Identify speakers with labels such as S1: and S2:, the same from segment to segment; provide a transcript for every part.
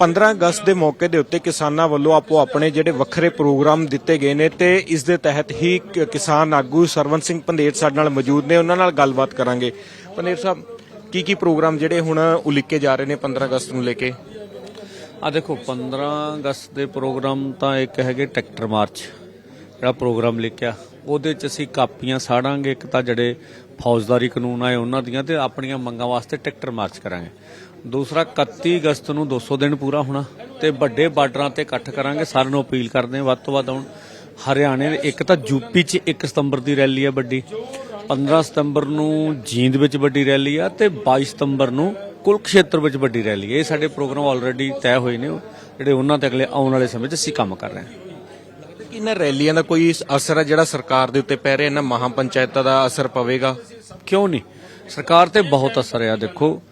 S1: 15 ਅਗਸਤ ਦੇ ਮੌਕੇ ਦੇ ਉੱਤੇ ਕਿਸਾਨਾਂ ਵੱਲੋਂ ਆਪੋ ਆਪਣੇ ਜਿਹੜੇ ਵੱਖਰੇ ਪ੍ਰੋਗਰਾਮ ਦਿੱਤੇ ਗਏ ਨੇ ਤੇ ਇਸ ਦੇ ਤਹਿਤ ਹੀ ਕਿਸਾਨ ਆਗੂ ਸਰਵਨ ਸਿੰਘ ਪੰਦੇਰ ਸਾਡੇ ਨਾਲ ਮੌਜੂਦ ਨੇ। ਉਹਨਾਂ ਨਾਲ ਗੱਲਬਾਤ ਕਰਾਂਗੇ। ਪੰਦੇਰ ਸਾਹਿਬ, ਕੀ ਕੀ ਪ੍ਰੋਗਰਾਮ ਜਿਹੜੇ ਹੁਣ ਉਲੀਕੇ ਜਾ ਰਹੇ ਨੇ 15 ਅਗਸਤ ਨੂੰ ਲੈ ਕੇ?
S2: ਆ ਦੇਖੋ 15 ਅਗਸਤ ਦੇ ਪ੍ਰੋਗਰਾਮ ਤਾਂ ਇੱਕ ਹੈਗੇ ਟਰੈਕਟਰ ਮਾਰਚ, ਜਿਹੜਾ ਪ੍ਰੋਗਰਾਮ ਲਿਖਿਆ ਉਹਦੇ ਚ ਅਸੀਂ ਕਾਪੀਆਂ ਸਾੜਾਂਗੇ। ਇੱਕ ਤਾਂ ਜਿਹੜੇ ਫੌਜਦਾਰੀ ਕਾਨੂੰਨ ਆਏ ਉਹਨਾਂ ਦੀਆਂ ਤੇ ਆਪਣੀਆਂ ਮੰਗਾਂ ਵਾਸਤੇ ਟਰੈਕਟਰ ਮਾਰਚ ਕਰਾਂਗੇ। ਦੂਸਰਾ 31 ਅਗਸਤ ਨੂੰ 200 ਦਿਨ ਪੂਰਾ ਹੋਣਾ ਤੇ ਵੱਡੇ ਬਾਰਡਰਾਂ ਤੇ ਇਕੱਠ ਕਰਾਂਗੇ। ਸਾਰਿਆਂ ਨੂੰ ਅਪੀਲ ਕਰਦੇ ਹਾਂ ਵੱਧ ਤੋਂ ਵੱਧ ਆਉਣ। ਹਰਿਆਣੇ ਦੇ ਇੱਕ ਤਾਂ ਯੂਪੀ 'ਚ 1 ਸਤੰਬਰ ਦੀ ਰੈਲੀ ਹੈ ਵੱਡੀ। 15 ਸਤੰਬਰ ਨੂੰ ਜੀਂਦ ਵਿੱਚ ਵੱਡੀ ਰੈਲੀ ਆ ਤੇ 22 ਸਤੰਬਰ ਨੂੰ ਕੁਲਕਸ਼ੇਤਰ ਵਿੱਚ ਵੱਡੀ ਰੈਲੀ ਹੈ ਇਹ ਸਾਡੇ ਪ੍ਰੋਗਰਾਮ ਆਲਰੇਡੀ ਤੈਅ ਹੋਏ ਨੇ। ਜਿਹੜੇ ਉਹਨਾਂ ਤੇ ਅਗਲੇ ਆਉਣ ਵਾਲੇ ਸਮੇਂ 'ਚ ਅਸੀਂ ਕੰਮ ਕਰ ਰਹੇ ਹਾਂ।
S1: ਕਿ ਇਹਨਾਂ ਰੈਲੀਆਂ ਦਾ ਕੋਈ ਅਸਰ ਹੈ ਜਿਹੜਾ ਸਰਕਾਰ ਦੇ ਉੱਤੇ ਪੈ ਰਿਹਾ? ਇਹਨਾਂ ਮਹਾ ਪੰਚਾਇਤਾਂ ਦਾ ਅਸਰ ਪਵੇਗਾ?
S2: ਕਿਉਂ ਨਹੀਂ? ਸਰਕਾਰ ਤੇ ਬਹੁਤ ਅਸਰ ਆ। ਦੇਖੋ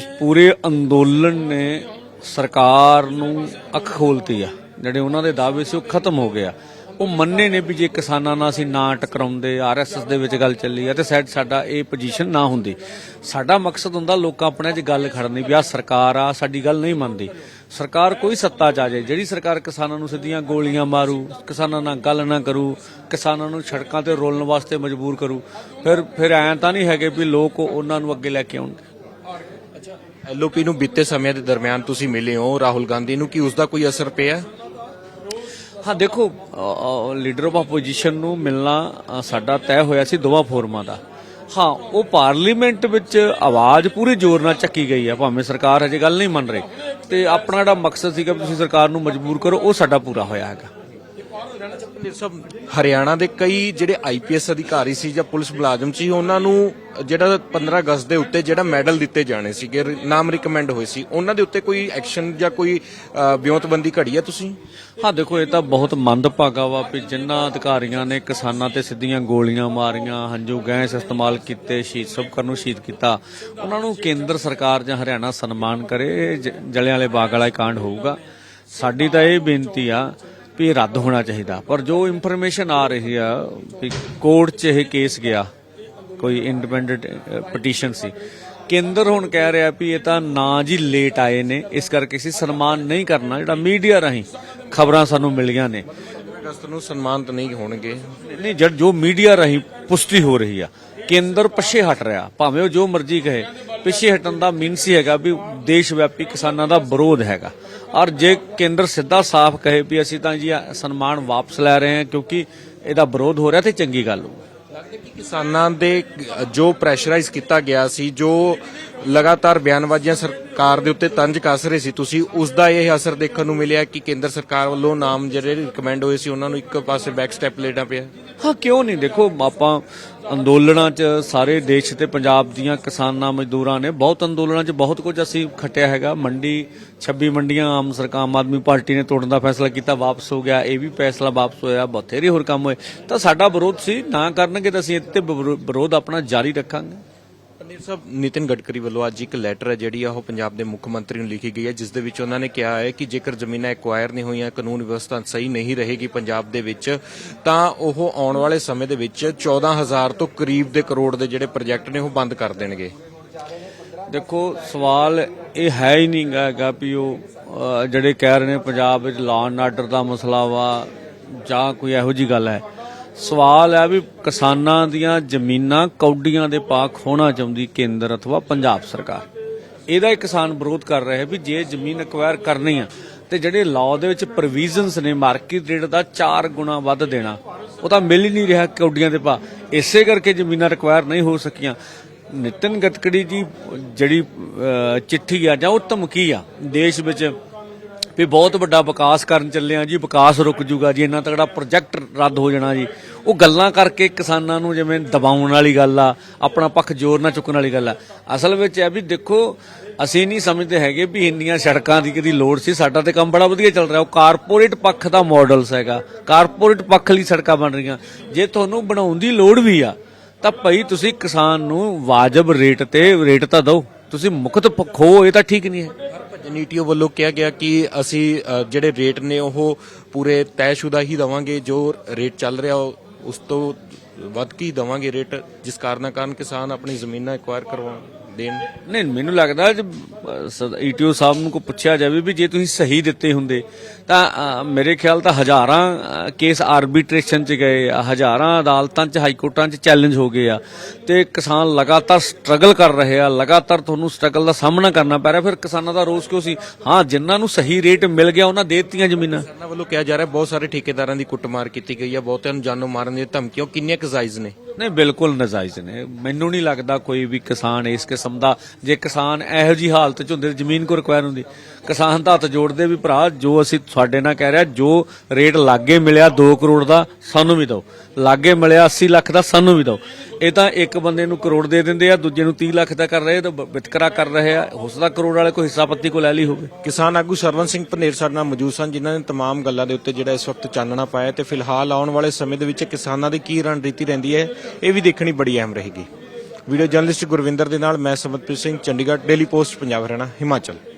S2: ਪੂਰੇ ਅੰਦੋਲਨ ਨੇ ਸਰਕਾਰ ਨੂੰ ਅੱਖ ਖੋਲਤੀ ਆ। ਜਿਹੜੇ ਉਹਨਾਂ ਦੇ ਦਾਅਵੇ ਸੀ ਉਹ ਖਤਮ ਹੋ ਗਏ ਆ। ਉਹ ਮੰਨੇ ਨੇ ਵੀ ਜੇ ਕਿਸਾਨਾਂ ਨਾਲ ਅਸੀਂ ਨਾ ਟਕਰਾਉਂਦੇ ਆਰਐਸਐਸ ਦੇ ਵਿੱਚ ਗੱਲ ਚੱਲੀ ਆ ਤੇ ਸ਼ਾਇਦ ਸਾਡਾ ਇਹ ਪੋਜੀਸ਼ਨ ਨਾ ਹੁੰਦੀ। ਸਾਡਾ ਮਕਸਦ ਹੁੰਦਾ ਲੋਕਾਂ ਆਪਣੇ 'ਚ ਗੱਲ ਖੜਨੀ ਵੀ ਆ ਸਰਕਾਰ ਆ, ਸਾਡੀ ਗੱਲ ਨਹੀਂ ਮੰਨਦੀ। ਸਰਕਾਰ ਕੋਈ ਸੱਤਾ 'ਚ ਆ ਜਾਏ, ਜਿਹੜੀ ਸਰਕਾਰ ਕਿਸਾਨਾਂ ਨੂੰ ਸਿੱਧੀਆਂ ਗੋਲੀਆਂ ਮਾਰੂ, ਕਿਸਾਨਾਂ ਨਾਲ ਗੱਲ ਨਾ ਕਰੂ, ਕਿਸਾਨਾਂ ਨੂੰ ਸੜਕਾਂ ਤੇ ਰੋਲਣ ਵਾਸਤੇ ਮਜਬੂਰ ਕਰੂ, ਫਿਰ ਫਿਰ ਐਂ ਤਾਂ ਨਹੀਂ ਹੈਗੇ ਵੀ ਲੋਕ ਉਹਨਾਂ ਨੂੰ ਅੱਗੇ ਲੈ ਕੇ ਆਉਣਗੇ
S1: ਐਲਓਪੀ ਨੂੰ ਬੀਤੇ ਸਮੇਂ ਦੇ ਦਰਮਿਆਨ ਤੁਸੀਂ ਮਿਲੇ ਹੋ। ਰਾਹੁਲ ਗਾਂਧੀ ਨੂੰ ਕੀ ਉਸ ਦਾ ਕੋਈ ਅਸਰ ਪਿਆ?
S2: ਹਾਂ, ਦੇਖੋ ਲੀਡਰ ਆਫ ਆਪੋਜੀਸ਼ਨ ਨੂੰ ਮਿਲਣਾ ਸਾਡਾ ਤੈਅ ਹੋਇਆ ਸੀ ਦੋਵਾਂ ਫੋਰਮਾਂ ਦਾ। ਹਾਂ, ਉਹ ਪਾਰਲੀਮੈਂਟ ਵਿੱਚ ਆਵਾਜ਼ ਪੂਰੀ ਜ਼ੋਰ ਨਾਲ ਚੱਕੀ ਗਈ ਹੈ ਭਾਵੇਂ ਸਰਕਾਰ ਹਜੇ ਗੱਲ ਨਹੀਂ ਮੰਨ ਰਹੀ। ਤੇ ਆਪਣਾ ਜਿਹੜਾ ਮਕਸਦ ਸੀਗਾ ਵੀ ਤੁਸੀਂ ਸਰਕਾਰ ਨੂੰ ਮਜਬੂਰ ਕਰੋ, ਉਹ ਸਾਡਾ ਪੂਰਾ ਹੋਇਆ ਹੈਗਾ।
S1: ਹਰਿਆਣਾ ਦੇ ਕਈ ਜਿਹੜੇ ਆਈਪੀਐਸ ਅਧਿਕਾਰੀ ਸੀ ਜਾਂ ਪੁਲਿਸ ਮੁਲਾਜ਼ਮ ਸੀ ਉਹਨਾਂ ਨੂੰ ਜਿਹੜਾ 15 ਅਗਸਤ ਦੇ ਉੱਤੇ ਜਿਹੜਾ ਮੈਡਲ ਦਿੱਤੇ ਜਾਣੇ ਸੀਗੇ ਨਾਮ ਰਿਕਮੈਂਡ ਹੋਏ ਸੀ ਉਹਨਾਂ ਦੇ ਉੱਤੇ ਕੋਈ ਐਕਸ਼ਨ ਜਾਂ ਕੋਈ ਅ, ਵਿਉਂਤਬੰਦੀ ਘੜੀ ਹੈ ਤੁਸੀਂ?
S2: ਹਾਂ ਦੇਖੋ ਇਹ ਤਾਂ ਬਹੁਤ ਮੰਦਭਾਗਾ ਵਾ ਵੀ ਜਿਨ੍ਹਾਂ ਅਧਿਕਾਰੀਆਂ ਨੇ ਕਿਸਾਨਾਂ ਤੇ ਸਿੱਧੀਆਂ ਗੋਲੀਆਂ ਮਾਰੀਆਂ ਹੰਝੂ ਗੈਸ ਇਸਤੇਮਾਲ ਕੀਤੇ ਸ਼ਹੀਦ ਸਭਕਰ ਨੂੰ ਸ਼ਹੀਦ ਕੀਤਾ ਉਹਨਾਂ ਨੂੰ ਕੇਂਦਰ ਸਰਕਾਰ ਜਾਂ ਹਰਿਆਣਾ ਸਨਮਾਨ ਕਰੇ ਇਹ ਜਲਿਆਂ ਵਾਲੇ ਬਾਗ ਵਾਲਾ ਕਾਂਡ ਹੋਊਗਾ। ਸਾਡੀ ਤਾਂ ਇਹ ਬੇਨਤੀ ਆ ਵੀ ਇਹ ਰੱਦ ਹੋਣਾ ਚਾਹੀਦਾ। ਪਰ ਜੋ ਇਨਫੋਰਮੇਸ਼ਨ ਆ ਰਹੀ ਆ ਵੀ ਕੋਰਟ 'ਚ ਇਹ ਕੇਸ ਗਿਆ ਕੋਈ ਇੰਡੀਪੈਂਡੈਂਟ ਪਟੀਸ਼ਨ ਸੀ। ਕੇਂਦਰ ਹੁਣ ਕਹਿ ਰਿਹਾ ਵੀ ਇਹ ਤਾਂ ਨਾ ਜੀ ਲੇਟ ਆਏ ਨੇ ਇਸ ਕਰਕੇ ਅਸੀਂ ਸਨਮਾਨ ਨਹੀਂ ਕਰਨਾ ਜਿਹੜਾ ਮੀਡੀਆ ਰਾਹੀਂ ਖਬਰਾਂ ਸਾਨੂੰ ਮਿਲੀਆਂ ਨੇ।
S1: 15 ਅਗਸਤ ਨੂੰ ਸਨਮਾਨਿਤ ਨਹੀਂ ਹੋਣਗੇ।
S2: ਨਹੀਂ ਜਦ ਜੋ ਮੀਡੀਆ ਰਾਹੀਂ ਪੁਸ਼ਟੀ ਹੋ ਰਹੀ ਆ ਕੇਂਦਰ ਪਿੱਛੇ ਹਟ ਰਿਹਾ ਭਾਵੇਂ ਉਹ ਜੋ ਮਰਜ਼ੀ ਕਹੇ ਪਿੱਛੇ ਹਟਣ ਦਾ ਮੀਨਸ ਹੀ ਹੈਗਾ ਵੀ ਦੇਸ਼ ਵਿਆਪੀ ਕਿਸਾਨਾਂ ਦਾ ਵਿਰੋਧ ਹੈਗਾ। ਔਰ ਜੇ ਕੇਂਦਰ ਸਿੱਧਾ ਸਾਫ਼ ਕਹੇ ਵੀ ਅਸੀਂ ਤਾਂ ਜੀ ਸਨਮਾਨ ਵਾਪਸ ਲੈ ਰਹੇ ਹਾਂ ਕਿਉਂਕਿ ਇਹਦਾ ਵਿਰੋਧ ਹੋ ਰਿਹਾ ਤੇ ਚੰਗੀ ਗੱਲ ਹੋਊ।
S1: ਲੱਗਦਾ ਕਿ ਕਿਸਾਨਾਂ ਦੇ ਜੋ ਪ੍ਰੈਸ਼ਰਾਈਜ਼ ਕੀਤਾ ਗਿਆ ਸੀ, ਜੋ ਲਗਾਤਾਰ ਬਿਆਨਬਾਜ਼ੀਆਂ ਸਰਕਾਰ ਦੇ ਉੱਤੇ ਤੰਜ ਕੱਸ ਰਹੇ ਸੀ। ਤੁਸੀਂ ਉਸ ਦਾ ਇਹ ਅਸਰ ਦੇਖਣ ਨੂੰ ਮਿਲਿਆ ਕਿ ਕੇਂਦਰ ਸਰਕਾਰ ਵੱਲੋਂ ਨਾਮ ਜਿਹੜੇ ਰਿਕਮੈਂਡ ਹੋਏ ਸੀ, ਉਹਨਾਂ ਨੂੰ ਇੱਕ ਪਾਸੇ ਬੈਕ ਸਟੈਪ ਲੈਣਾ ਪਿਆ।
S2: ਹਾਂ, ਕਿਉਂ ਨਹੀਂ? ਦੇਖੋ, ਆਪਾਂ ਅੰਦੋਲਨਾਂ 'ਚ ਸਾਰੇ ਦੇਸ਼ ਤੇ ਪੰਜਾਬ ਦੀਆਂ ਕਿਸਾਨਾਂ ਮਜ਼ਦੂਰਾਂ ਨੇ ਬਹੁਤ ਅੰਦੋਲਨਾਂ 'ਚ ਬਹੁਤ ਕੁਝ ਅਸੀਂ ਖੱਟਿਆ ਹੈਗਾ। ਮੰਡੀ 26 ਮੰਡੀਆਂ ਆਮ ਸਰਕਾਰ ਆਮ ਆਦਮੀ ਪਾਰਟੀ ਨੇ ਤੋੜਨ ਦਾ ਫੈਸਲਾ ਕੀਤਾ, ਵਾਪਸ ਹੋ ਗਿਆ, ਇਹ ਵੀ ਫੈਸਲਾ ਵਾਪਸ ਹੋਇਆ, ਬਥੇਰੇ ਹੋਰ ਕੰਮ ਹੋਏ। ਤਾਂ ਸਾਡਾ ਵਿਰੋਧ ਸੀ, ਨਾ ਕਰਨਗੇ ਤਾਂ ਅਸੀਂ ਇੱਥੇ ਵਿਰੋਧ ਆਪਣਾ ਜਾਰੀ ਰੱਖਾਂਗੇ।
S1: ਪੰਡਿਤ ਸਾਹਿਬ, ਨਿਤਿਨ ਗਡਕਰੀ ਵੱਲੋਂ ਅੱਜ ਇੱਕ ਲੈਟਰ ਹੈ ਜਿਹੜੀ ਆ ਉਹ ਪੰਜਾਬ ਦੇ ਮੁੱਖ ਮੰਤਰੀ ਨੂੰ ਲਿਖੀ ਗਈ ਹੈ, ਜਿਸ ਦੇ ਵਿੱਚ ਉਹਨਾਂ ਨੇ ਕਿਹਾ ਹੈ ਕਿ ਜੇਕਰ ਜ਼ਮੀਨਾਂ ਐਕਵਾਇਰ ਨਹੀਂ ਹੋਈਆਂ, ਕਾਨੂੰਨ ਵਿਵਸਥਾ ਸਹੀ ਨਹੀਂ ਰਹੇਗੀ ਪੰਜਾਬ ਦੇ ਵਿੱਚ, ਤਾਂ ਉਹ ਆਉਣ ਵਾਲੇ ਸਮੇਂ ਦੇ ਵਿੱਚ 14000 ਤੋਂ ਕਰੀਬ ਦੇ ਕਰੋੜ ਦੇ ਜਿਹੜੇ ਪ੍ਰੋਜੈਕਟ ਨੇ ਉਹ ਬੰਦ ਕਰ ਦੇਣਗੇ।
S2: ਦੇਖੋ, ਸਵਾਲ ਇਹ ਹੈ ਹੀ ਨਹੀਂ ਹੈਗਾ ਵੀ ਉਹ ਜਿਹੜੇ ਕਹਿ ਰਹੇ ਨੇ ਪੰਜਾਬ ਵਿੱਚ ਲਾਅ ਐਂਡ ਆਰਡਰ ਦਾ ਮਸਲਾ ਵਾ ਜਾਂ ਕੋਈ ਇਹੋ ਜੀ ਗੱਲ ਹੈ। ਸਵਾਲ ਹੈ ਵੀ ਕਿਸਾਨਾਂ ਦੀਆਂ ਜ਼ਮੀਨਾਂ ਕੌਡੀਆਂ ਦੇ ਪਾ ਖੋਣਾ ਚਾਹੁੰਦੀ ਕੇਂਦਰ ਅਥਵਾ ਪੰਜਾਬ ਸਰਕਾਰ। ਇਹਦਾ ਹੀ ਕਿਸਾਨ ਵਿਰੋਧ ਕਰ ਰਿਹਾ ਵੀ ਜੇ ਜ਼ਮੀਨ ਅਕਵਾਇਰ ਕਰਨੀ ਆ, ਤੇ ਜਿਹੜੇ ਲਾਅ ਦੇ ਵਿੱਚ ਪ੍ਰੋਵੀਜ਼ਨਸ ਨੇ ਮਾਰਕੀਟ ਰੇਟ ਦਾ 4 ਗੁਣਾ ਵੱਧ ਦੇਣਾ, ਉਹ ਤਾਂ ਮਿਲ ਹੀ ਨਹੀਂ ਰਿਹਾ ਕੌਡੀਆਂ ਦੇ ਪਾ। ਇਸੇ ਕਰਕੇ ਜ਼ਮੀਨਾਂ ਰਿਕਵਾਇਰ ਨਹੀਂ ਹੋ ਸਕੀਆਂ। ਨਿਤਿਨ ਗਤਕੜੀ ਜੀ, ਜਿਹੜੀ ਚਿੱਠੀ ਆ ਜਾਂ ਉਹ ਧਮਕੀ ਆ, ਦੇਸ਼ ਵਿੱਚ ਵੀ ਬਹੁਤ ਵੱਡਾ ਵਿਕਾਸ ਕਰਨ ਚੱਲੇ ਆ ਜੀ, ਵਿਕਾਸ ਰੁਕ ਜੂਗਾ ਜੀ ਇੰਨਾ ਤਗੜਾ ਪ੍ਰੋਜੈਕਟ ਰੱਦ ਹੋ ਜਾਣਾ ਜੀ। ਉਹ ਗੱਲਾਂ ਕਰਕੇ ਕਿਸਾਨਾਂ ਨੂੰ ਜਿਵੇਂ ਦਬਾਉਣ ਵਾਲੀ ਗੱਲ ਆ, ਆਪਣਾ ਪੱਖ ਜ਼ੋਰ ਨਾਲ ਚੁੱਕਣ ਵਾਲੀ ਗੱਲ ਆ। ਅਸਲ ਵਿੱਚ ਇਹ ਵੀ ਦੇਖੋ, ਅਸੀਂ ਨਹੀਂ ਸਮਝਦੇ ਹੈਗੇ ਵੀ ਇੰਨੀਆਂ ਸੜਕਾਂ ਦੀ ਕਿਹਦੀ ਲੋੜ ਸੀ। ਸਾਡਾ ਤੇ ਕੰਮ ਬੜਾ ਵਧੀਆ ਚੱਲ ਰਿਹਾ। ਉਹ ਕਾਰਪੋਰੇਟ ਪੱਖ ਦਾ ਮਾਡਲਸ ਹੈਗਾ। ਕਾਰਪੋਰੇਟ ਪੱਖ ਲਈ ਸੜਕਾਂ ਬਣ ਰਹੀਆਂ। ਜੇ ਤੁਹਾਨੂੰ ਬਣਾਉਣ ਦੀ ਲੋੜ ਵੀ ਆ, ਤਾਂ ਭਾਈ ਤੁਸੀਂ ਕਿਸਾਨ ਨੂੰ ਵਾਜਬ ਰੇਟ ਤੇ, ਰੇਟ ਤਾਂ ਦਿਓ। ਤੁਸੀਂ ਮੁਕਤ ਖੋ ਇਹ ਤਾਂ ਠੀਕ ਨਹੀਂ ਹੈ।
S1: ਨੀਟੀਓ ਵੱਲੋਂ ਕਿਹਾ ਗਿਆ ਕਿ ਅਸੀਂ ਅ, ਜਿਹੜੇ ਰੇਟ ਨੇ ਉਹ ਪੂਰੇ ਤੈਅਸ਼ੁਦਾ ਹੀ ਦਵਾਂਗੇ ਜੋ ਰੇਟ ਚੱਲ ਰਿਹਾ ਉਹ ਉਸ ਤੋਂ ਵੱਧ ਕੇ ਹੀ ਦਵਾਂਗੇ ਰੇਟ ਜਿਸ ਕਾਰਨਾਂ ਕਾਰਨ ਕਿਸਾਨ ਆਪਣੀ ਜ਼ਮੀਨਾਂ ਐਕਵਾਇਰ ਕਰਵਾਉਣ? ਦੇਣ
S2: ਨਹੀਂ ਮੈਨੂੰ ਲੱਗਦਾ ਈਟੀਓ ਸਾਹਿਬ ਨੂੰ ਕੋ ਪੁੱਛਿਆ ਜਾਵੇ ਵੀ ਜੇ ਤੁਸੀਂ ਸਹੀ ਦਿੱਤੇ ਹੁੰਦੇ ਤਾਂ ਮੇਰੇ ਖਿਆਲ ਤਾਂ ਹਜ਼ਾਰਾਂ ਕੇਸ ਆਰਬਿਟ੍ਰੇਸ਼ਨ ਚ ਗਏ ਆ ਹਜ਼ਾਰਾਂ ਅਦਾਲਤਾਂ ਚ ਹਾਈ ਕੋਰਟਾਂ ਚ ਚੈਲੰਜ ਹੋ ਗਏ ਆ ਤੇ ਕਿਸਾਨ ਲਗਾਤਾਰ ਸਟਰਗਲ ਕਰ ਰਹੇ ਆ ਲਗਾਤਾਰ ਤੁਹਾਨੂੰ ਸਟਰਗਲ ਦਾ ਸਾਹਮਣਾ ਕਰਨਾ ਪੈ ਰਿਹਾ ਫਿਰ ਕਿਸਾਨਾਂ ਦਾ ਰੋਸ ਕਿਉਂ ਸੀ? ਹਾਂ ਜਿਨ੍ਹਾਂ ਨੂੰ ਸਹੀ ਰੇਟ ਮਿਲ ਗਿਆ ਉਹਨਾਂ ਦੇ ਦਿੱਤੀਆਂ ਜ਼ਮੀਨਾਂ।
S1: ਕਿਸਾਨਾਂ ਵੱਲੋਂ ਕਿਹਾ ਜਾ ਰਿਹਾ ਬਹੁਤ ਸਾਰੇ ਠੇਕੇਦਾਰਾਂ ਦੀ ਕੁੱਟਮਾਰ ਕੀਤੀ ਗਈ ਹੈ ਬਹੁਤਿਆਂ ਨੂੰ ਜਾਨੋਂ ਮਾਰਨ ਦੀਆਂ ਧਮਕੀਆਂ ਕਿੰਨੀਆਂ ਕੁ ਜਾਇਜ਼ ਨੇ?
S2: ਨਹੀਂ ਬਿਲਕੁਲ ਨਜਾਇਜ਼ ਨੇ ਮੈਨੂੰ ਨਹੀਂ ਲੱਗਦਾ ਕੋਈ ਵੀ ਕਿਸਾਨ ਇਸ ਕਿਸਮ ਦਾ ਜੇ ਕਿਸਾਨ ਇਹੋ ਜੀ ਹਾਲਤ ਚ ਹੁੰਦੇ ਜ਼ਮੀਨ ਕੋ ਰਿਕਵਾਇਰ ਹੁੰਦੀ ਕਿਸਾਨ ਤਾਂ ਹੱਥ ਜੋੜਦੇ ਵੀ ਭਰਾ ਜੋ ਅਸੀਂ ਤੁਹਾਡੇ ਨਾਲ ਕਹਿ ਰਿਹਾ ਜੋ ਰੇਟ ਲਾਗੇ ਮਿਲਿਆ 2 ਕਰੋੜ ਦਾ ਸਾਨੂੰ ਵੀ ਦਿਓ ਲਾਗੇ ਮਿਲਿਆ 80 ਲੱਖ ਦਾ ਸਾਨੂੰ ਵੀ ਦਿਓ ਇਹ ਤਾਂ ਇੱਕ ਬੰਦੇ ਨੂੰ ਕਰੋੜ ਦੇ ਦਿੰਦੇ ਆ ਦੂਜੇ ਨੂੰ 30 ਲੱਖ ਦਾ ਕਰ ਰਹੇ ਤਾਂ ਬ- ਵਿਤਕਰਾ ਕਰ ਰਹੇ ਆ ਹੋ ਸਕਦਾ ਕਰੋੜ ਵਾਲੇ ਕੋਈ ਹਿੱਸਾ ਪੱਤੀ ਕੋ ਲੈ ਲਈ ਹੋਵੇ
S1: ਕਿਸਾਨ ਆਗੂ ਸਰਵਨ ਸਿੰਘ ਪੰਨੇਰ ਸਾਡੇ ਨਾਲ ਮੌਜੂਦ ਸਨ ਜਿਨ੍ਹਾਂ ਨੇ तमाम ਗੱਲਾਂ ਦੇ ਉੱਤੇ ਜਿਹੜਾ ਇਸ ਵਕਤ ਚਾਨਣਾ ਪਾਇਆ ਤੇ ਫਿਲਹਾਲ ਆਉਣ ਵਾਲੇ ਸਮੇਂ ਦੇ ਵਿੱਚ ਕਿਸਾਨਾਂ ਦੀ ਕੀ ਰਣਨੀਤੀ ਰਹਿੰਦੀ ਹੈ ਇਹ ਵੀ ਦੇਖਣੀ ਬੜੀ ਅਹਿਮ ਰਹੇਗੀ। ਵੀਡੀਓ ਜਰਨਲਿਸਟ ਗੁਰਵਿੰਦਰ ਦੇ ਨਾਲ ਮੈਂ ਸਮਤਪ੍ਰੀਤ ਸਿੰਘ, ਚੰਡੀਗੜ੍ਹ, ਡੇਲੀ ਪੋਸਟ, ਪੰਜਾਬ ਹਰਿਆਣਾ, ਹਿਮਾਚਲ।